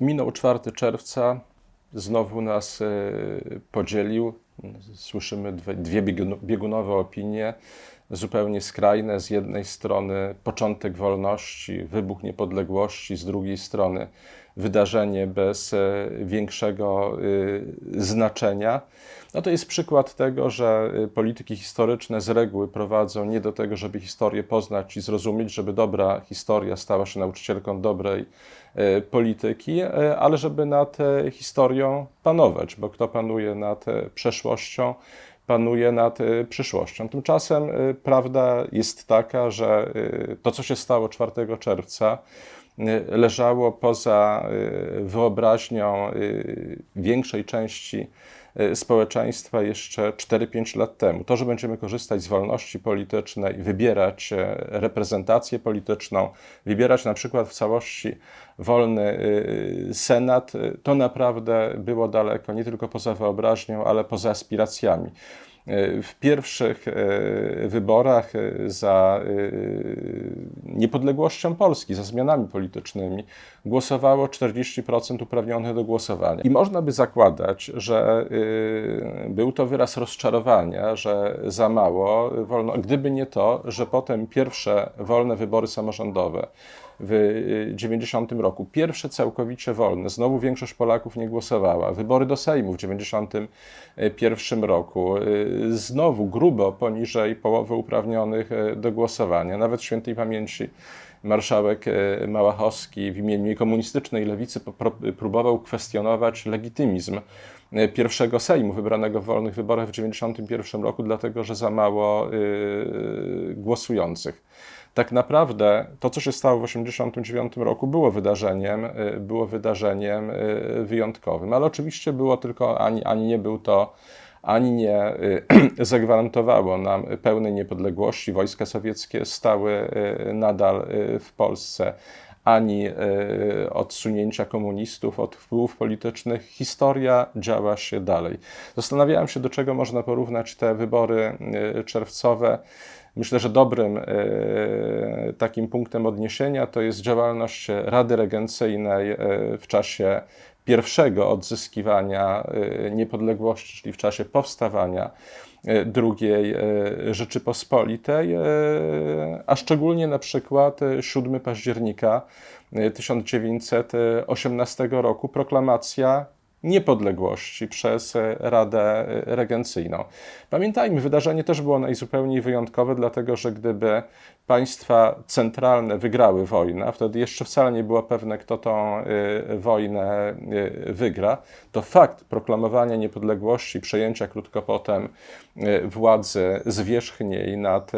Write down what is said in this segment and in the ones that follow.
Minął 4 czerwca, znowu nas e, podzielił. Słyszymy dwie, dwie biegun- biegunowe opinie, zupełnie skrajne. Z jednej strony początek wolności, wybuch niepodległości, z drugiej strony wydarzenie bez e, większego e, znaczenia. No to jest przykład tego, że e, polityki historyczne z reguły prowadzą nie do tego, żeby historię poznać i zrozumieć, żeby dobra historia stała się nauczycielką dobrej polityki, ale żeby nad historią panować, bo kto panuje nad e, przeszłością, panuje nad e, przyszłością. Tymczasem e, prawda jest taka, że e, to, co się stało 4 czerwca, leżało poza wyobraźnią większej części społeczeństwa jeszcze 4-5 lat temu. To, że będziemy korzystać z wolności politycznej, wybierać e, reprezentację polityczną, wybierać na przykład w całości wolny e, Senat, e, to naprawdę było daleko nie tylko poza wyobraźnią, ale poza aspiracjami. E, W pierwszych e, wyborach e, za niepodległością Polski, za zmianami politycznymi, głosowało 40% uprawnionych do głosowania. I można by zakładać, że był to wyraz rozczarowania, że za mało wolno, gdyby nie to, że potem pierwsze wolne wybory samorządowe w 90 roku, pierwsze całkowicie wolne, znowu większość Polaków nie głosowała. Wybory do Sejmu w 91 roku, y, znowu grubo poniżej połowy uprawnionych y, do głosowania. Nawet świętej pamięci marszałek y, Małachowski w imieniu komunistycznej lewicy próbował kwestionować legitymizm y, pierwszego Sejmu wybranego w wolnych wyborach w 91 roku, dlatego że za mało y, głosujących tak naprawdę to, co się stało w 1989 roku, było wydarzeniem, y, było wydarzeniem y, wyjątkowym, ale oczywiście było tylko, ani, ani nie był to, ani nie y, zagwarantowało nam pełnej niepodległości. Wojska sowieckie stały nadal w Polsce ani odsunięcia komunistów od wpływów politycznych. Historia działa się dalej. Zastanawiałem się, do czego można porównać te wybory czerwcowe. Myślę, że dobrym e, takim punktem odniesienia to jest działalność Rady Regencyjnej e, w czasie pierwszego odzyskiwania e, niepodległości, czyli w czasie powstawania II Rzeczypospolitej, a szczególnie na przykład e, 7 października e, 1918 roku proklamacja niepodległości przez e, Radę e, Regencyjną. Pamiętajmy, wydarzenie też było najzupełniej wyjątkowe, dlatego że gdyby państwa centralne wygrały wojnę, a wtedy jeszcze wcale nie było pewne, kto tą y, wojnę wygra, to fakt proklamowania niepodległości, przejęcia krótko potem władzy zwierzchniej nad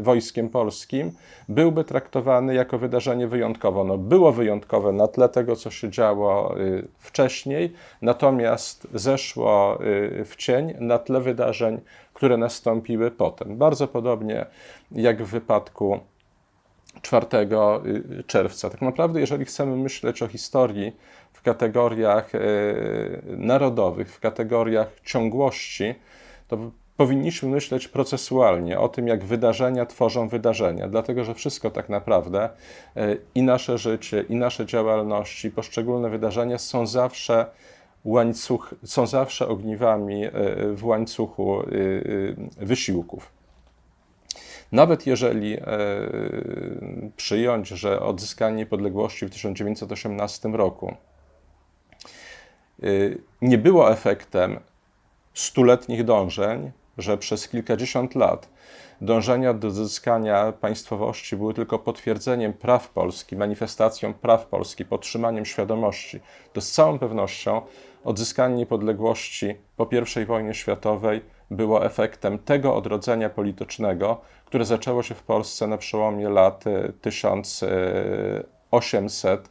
wojskiem polskim, byłby traktowany jako wydarzenie wyjątkowe. No, było wyjątkowe na tle tego, co się działo wcześniej, natomiast zeszło y, w cień na tle wydarzeń, które nastąpiły potem. Bardzo podobnie jak w wypadku 4 y, czerwca. Tak naprawdę, jeżeli chcemy myśleć o historii w kategoriach y, narodowych, w kategoriach ciągłości, to powinniśmy myśleć procesualnie o tym, jak wydarzenia tworzą wydarzenia, dlatego że wszystko tak naprawdę y, i nasze życie, i nasze działalności, poszczególne wydarzenia są zawsze łańcuch, są zawsze ogniwami y, w łańcuchu y, wysiłków. Nawet jeżeli e, przyjąć, że odzyskanie niepodległości w 1918 roku e, nie było efektem stuletnich dążeń, że przez kilkadziesiąt lat dążenia do zyskania państwowości były tylko potwierdzeniem praw Polski, manifestacją praw Polski, podtrzymaniem świadomości, to z całą pewnością odzyskanie niepodległości po I wojnie światowej było efektem tego odrodzenia politycznego, które zaczęło się w Polsce na przełomie lat y, 1800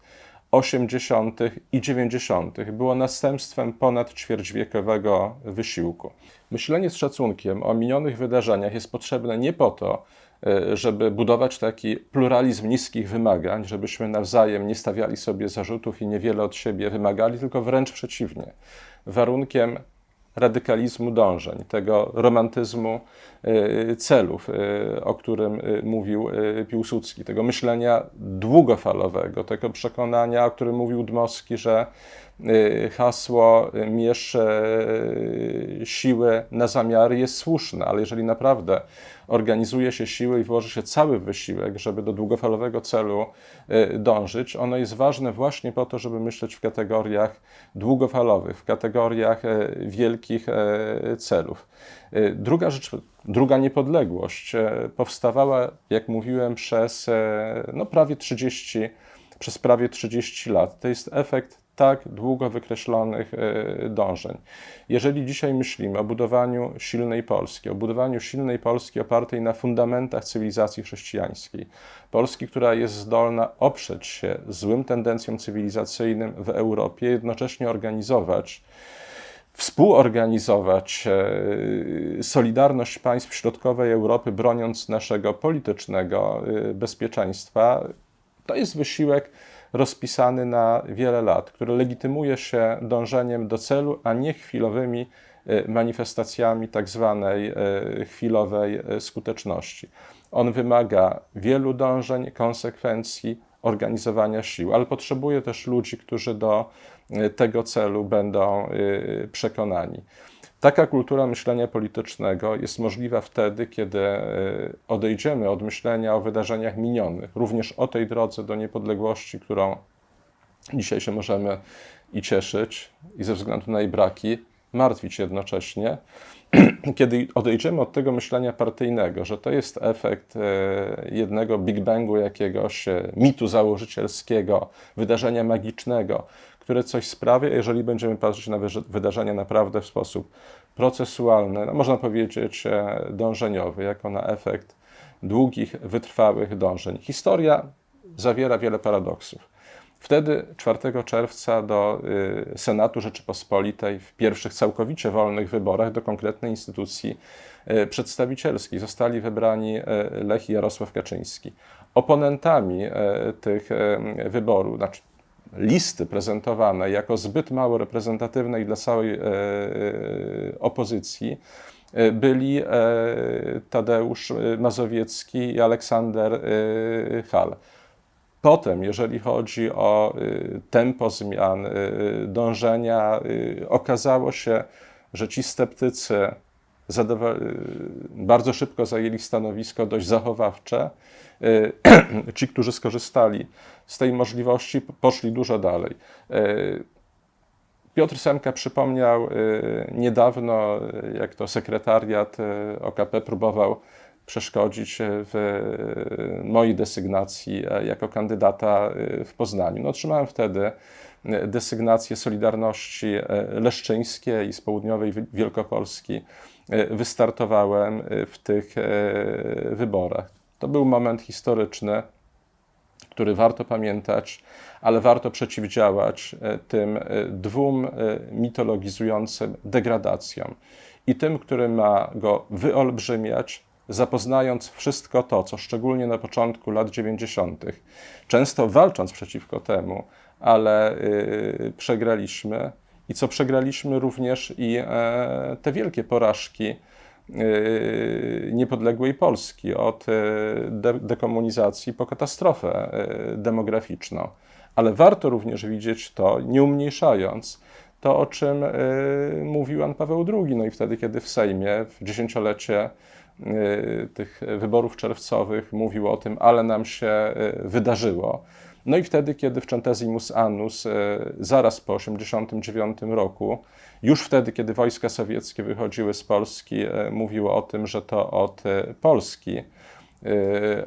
80. i 90. było następstwem ponad ćwierćwiekowego wysiłku. Myślenie z szacunkiem o minionych wydarzeniach jest potrzebne nie po to, e, żeby budować taki pluralizm niskich wymagań, żebyśmy nawzajem nie stawiali sobie zarzutów i niewiele od siebie wymagali, tylko wręcz przeciwnie. Warunkiem radykalizmu dążeń, tego romantyzmu celów, o którym mówił Piłsudski, tego myślenia długofalowego, tego przekonania, o którym mówił Dmowski, że hasło mierz siły na zamiary jest słuszne, ale jeżeli naprawdę organizuje się siły i włoży się cały wysiłek, żeby do długofalowego celu y, dążyć, ono jest ważne właśnie po to, żeby myśleć w kategoriach długofalowych, w kategoriach y, wielkich y, celów. Druga rzecz, druga niepodległość powstawała, jak mówiłem, przez no, prawie 30 przez prawie 30 lat. To jest efekt tak długo wykreślonych e, dążeń. Jeżeli dzisiaj myślimy o budowaniu silnej Polski, o budowaniu silnej Polski opartej na fundamentach cywilizacji chrześcijańskiej, Polski, która jest zdolna oprzeć się złym tendencjom cywilizacyjnym w Europie, jednocześnie organizować, współorganizować e, solidarność państw środkowej Europy, broniąc naszego politycznego e, bezpieczeństwa, to jest wysiłek rozpisany na wiele lat, który legitymuje się dążeniem do celu, a nie chwilowymi e, manifestacjami tak zwanej e, chwilowej e, skuteczności. On wymaga wielu dążeń, konsekwencji, organizowania sił, ale potrzebuje też ludzi, którzy do tego celu będą przekonani. Taka kultura myślenia politycznego jest możliwa wtedy, kiedy e, odejdziemy od myślenia o wydarzeniach minionych, również o tej drodze do niepodległości, którą dzisiaj się możemy i cieszyć, i ze względu na jej braki martwić jednocześnie, kiedy odejdziemy od tego myślenia partyjnego, że to jest efekt e, jednego Big Bangu, jakiegoś e, mitu założycielskiego, wydarzenia magicznego, które coś sprawia, jeżeli będziemy patrzeć na wydarzenia naprawdę w sposób procesualny, no można powiedzieć e, dążeniowy, jako na efekt długich, wytrwałych dążeń. Historia zawiera wiele paradoksów. Wtedy 4 czerwca do y, Senatu Rzeczypospolitej w pierwszych całkowicie wolnych wyborach do konkretnej instytucji y, przedstawicielskiej zostali wybrani y, Lech i Jarosław Kaczyński. Oponentami tych wyborów, znaczy listy prezentowane jako zbyt mało reprezentatywnej dla całej e, e, opozycji e, byli Tadeusz Mazowiecki i Aleksander Hal. Potem, jeżeli chodzi o tempo zmian, dążenia, okazało się, że ci sceptycy bardzo szybko zajęli stanowisko dość zachowawcze. Ci, którzy skorzystali z tej możliwości, poszli dużo dalej. Piotr Semka przypomniał niedawno, jak to sekretariat OKP próbował przeszkodzić w mojej desygnacji jako kandydata w Poznaniu. No, otrzymałem wtedy desygnację Solidarności Leszczyńskiej z południowej Wielkopolski E, wystartowałem e, w tych e, wyborach. To był moment historyczny, który warto pamiętać, ale warto przeciwdziałać tym dwóm mitologizującym degradacjom i tym, który ma go wyolbrzymiać, zapoznając wszystko to, co szczególnie na początku lat 90., często walcząc przeciwko temu, ale przegraliśmy i co przegraliśmy również i e, te wielkie porażki e, niepodległej Polski, od e, dekomunizacji po katastrofę demograficzną. Ale warto również widzieć to, nie umniejszając to, o czym mówił Jan Paweł II. No i wtedy, kiedy w Sejmie w dziesięciolecie tych wyborów czerwcowych mówił o tym, ale nam się wydarzyło no i wtedy, kiedy w Centesimus Annus, e, zaraz po 1989 roku, już wtedy, kiedy wojska sowieckie wychodziły z Polski, e, mówiło o tym, że to od e, Polski,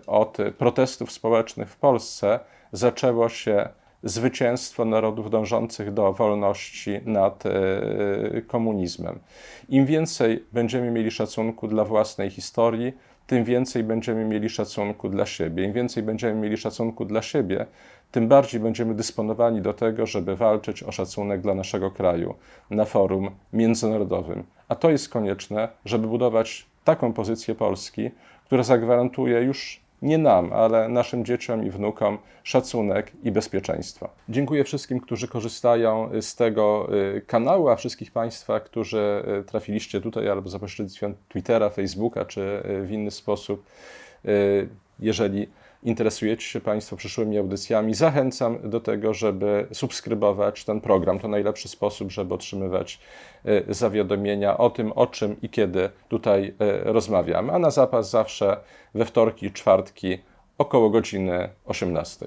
od protestów społecznych w Polsce zaczęło się zwycięstwo narodów dążących do wolności nad komunizmem. Im więcej będziemy mieli szacunku dla własnej historii, tym więcej będziemy mieli szacunku dla siebie. Im więcej będziemy mieli szacunku dla siebie, tym bardziej będziemy dysponowani do tego, żeby walczyć o szacunek dla naszego kraju na forum międzynarodowym. A to jest konieczne, żeby budować taką pozycję Polski, która zagwarantuje już nie nam, ale naszym dzieciom i wnukom szacunek i bezpieczeństwo. Dziękuję wszystkim, którzy korzystają z tego y, kanału, a wszystkich Państwa, którzy y, trafiliście tutaj albo za pośrednictwem Twittera, Facebooka czy y, w inny sposób. Jeżeli interesujecie się Państwo przyszłymi audycjami, zachęcam do tego, żeby subskrybować ten program. To najlepszy sposób, żeby otrzymywać y, zawiadomienia o tym, o czym i kiedy tutaj y, rozmawiamy. A na zapas zawsze we wtorki, czwartki około godziny 18.